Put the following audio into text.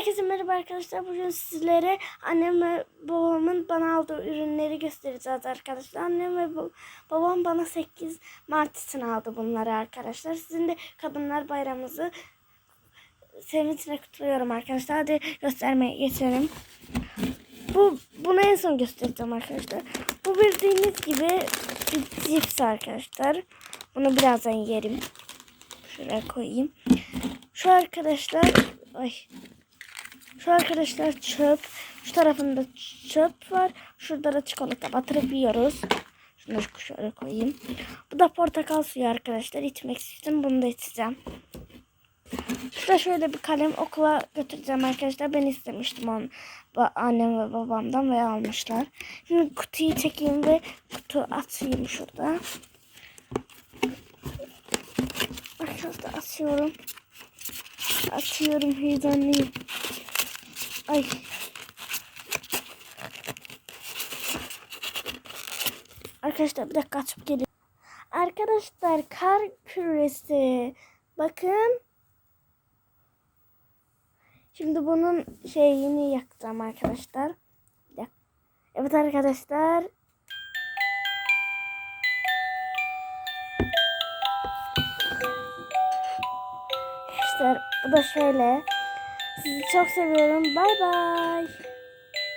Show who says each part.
Speaker 1: Herkese merhaba arkadaşlar. Bugün sizlere annem ve babamın bana aldığı ürünleri göstereceğiz arkadaşlar. Annem ve ba- babam bana 8 Mart için aldı bunları arkadaşlar. Sizin de Kadınlar Bayramınızı sevinçle kutluyorum arkadaşlar. Hadi göstermeye geçelim. Bu bunu en son göstereceğim arkadaşlar. Bu bildiğiniz gibi bir cips arkadaşlar. Bunu birazdan yerim. Şuraya koyayım. Şu arkadaşlar ay şu arkadaşlar çöp. Şu tarafında çöp var. Şurada da çikolata batırıp yiyoruz. Şunu şöyle koyayım. Bu da portakal suyu arkadaşlar. İçmek istedim. Bunu da içeceğim. Şurada şöyle bir kalem okula götüreceğim arkadaşlar. Ben istemiştim onu. Annem ve babamdan ve almışlar. Şimdi kutuyu çekeyim ve kutu atayım şurada. Arkadaşlar atıyorum. Atıyorum heyecanlıyım. Ay. Arkadaşlar bir dakika açıp geliyorum. Arkadaşlar kar küresi. Bakın. Şimdi bunun şeyini yakacağım arkadaşlar. Evet arkadaşlar. İşte bu da şöyle. Sizi çok seviyorum. Bay bay.